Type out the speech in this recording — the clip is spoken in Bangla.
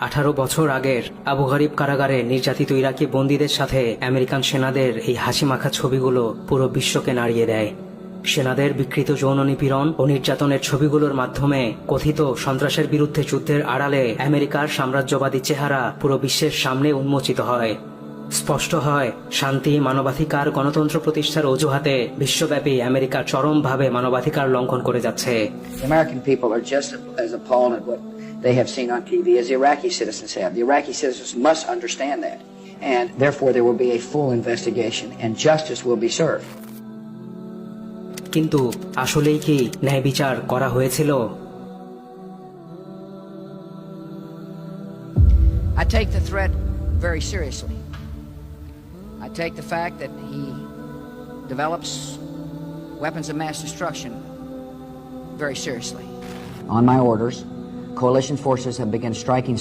আঠারো বছর আগের আবু গরিব কারাগারে নির্যাতিত ইরাকি বন্দীদের সাথে আমেরিকান সেনাদের এই হাসি মাখা ছবিগুলো পুরো বিশ্বকে নাড়িয়ে দেয়। সেনাদের বিকৃত যৌন নিপীড়ন ও নির্যাতনের ছবিগুলোর মাধ্যমে কথিত সন্ত্রাসের বিরুদ্ধে যুদ্ধের আড়ালে আমেরিকার সাম্রাজ্যবাদী চেহারা পুরো বিশ্বের সামনে উন্মোচিত হয়। স্পষ্ট হয় শান্তি মানবাধিকার গণতন্ত্র প্রতিষ্ঠার অজুহাতে বিশ্বব্যাপী আমেরিকা চরমভাবে মানবাধিকার লঙ্ঘন করে যাচ্ছে they have seen on TV as Iraqi citizens have. The Iraqi citizens must understand that. And therefore, there will be a full investigation and justice will be served. কিন্তু আসলেই কি ন্যায় বিচার করা হয়েছিল I take the threat very seriously. I take the fact that he develops weapons of mass destruction very seriously. On my orders, coalition forces have begun striking